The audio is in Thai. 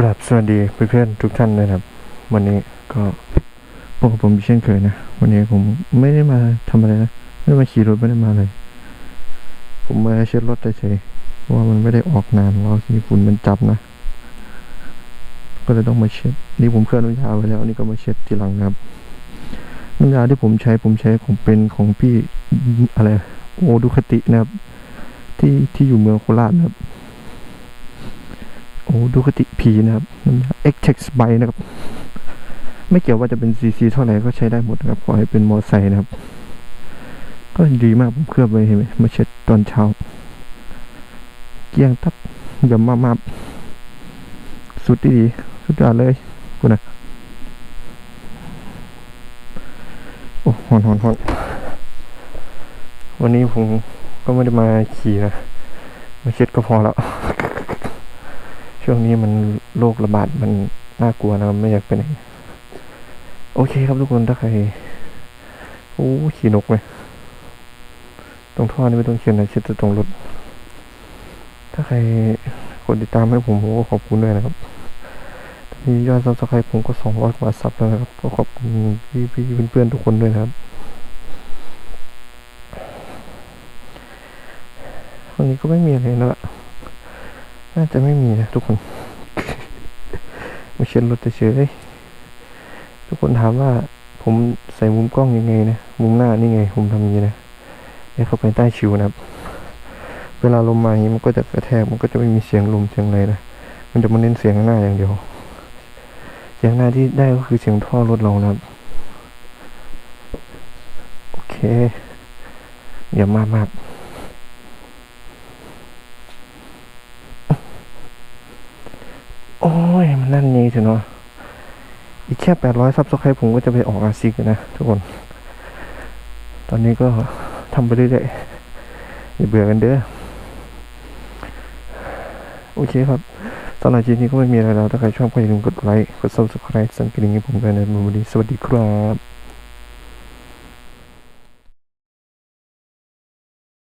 กราบสวัสดีเพื่อนๆทุกท่านนะครับ วันนี้ก็พบกับผมเช่นเคยนะ วันนี้ผมไม่ได้มาทำอะไรนะไม่ได้มาขี่รถไม่ได้มาอะไรผมมาเช็ดรถเฉยๆเพราะว่ามันไม่ได้ออกนานแล้วที่ฝุ่นมันจับนะ ก็เลยต้องมาเช็ด นี่ผมเคลื่อนน้ำยาไว้แล้วนี่ก็มาเช็ดทีหลังนะครับน้ำยาที่ผมใช้ผมใช้ของเป็นของพี่อะไรโอดูคตินะครับ ที่ที่อยู่เมืองโคราชนะครับ โอ้ดูคติผีนะครับน้ำยา X Tex b y นะครับ ไม่เกี่ยวว่าจะเป็นซีซีเท่าไหร่ก็ใช้ได้หมดนะครับ ขอให้เป็นมอไซค์นะครับ ก็ดีมากผมเคลือบไว้เห็นไหมมาเช็ดตอนเช้า เกลี้ยงตับย่ามามาสุดดีสุดยอดเลยกูนะโอ้หอนหอนหอนวันนี้ผมก็ไม่ได้มาขี่นะ มาเช็ดก็พอแล้ว ช่วงนี้มันโรคระบาดมันน่ากลัวนะครับไม่อยากไปไหนโอเคครับทุกคนถ้าใครโอ้ขี่นกไหมตรงท่อนี่ไม่ต้องเขียนนะเช็ดแต่ตรงรถ ถ้าใครกดติดตามให้ผมผมก็ขอบคุณด้วยนะครับตอนนี้ยอดซับสไครต์ผมก็สองร้อยกว่าซับแล้วนะครับก็ขอบคุณพี่พี่เพื่อนๆทุกคนด้วยนะครับวันนี้ก็ไม่มีอะไรแล้วล่ะ น่าจะไม่มีนะทุกคน มาเช็ดรถเฉยทุกคนถามว่าผมใส่มุมกล้องยังไงนะ มุมหน้านี่ไง ผมทำอย่างนี้นะให้เข้าไปใต้ชิวนะครับ เวลาลมมาอย่างนี้มันก็จะกระแทก มันก็จะไม่มีเสียงลมเสียงอะไรนะ มันจะมาเน้นเสียงหน้าอย่างเดียว เสียงหน้าที่ได้ก็คือเสียงท่อรถเรานะครับ โอเคเดี๋ยวมามาก โอ้ย มันนั่นนี่เถอะเนาะ อีกแค่แปดร้อยซับสไครต์ผมก็จะไปออกอาซิกนะ ทุกคน ตอนนี้ก็ทำไปเรื่อยๆอย่าเบื่อกันเด้อ โอเคครับสำหรับคลิปนี้ก็ไม่มีอะไรแล้ว ถ้าใครชอบก็อย่าลืมกดไลค์ กดซับสไคร b e สั่นกระดิ่งให้ผมด้วยนะวันนี้สวัสดีครับ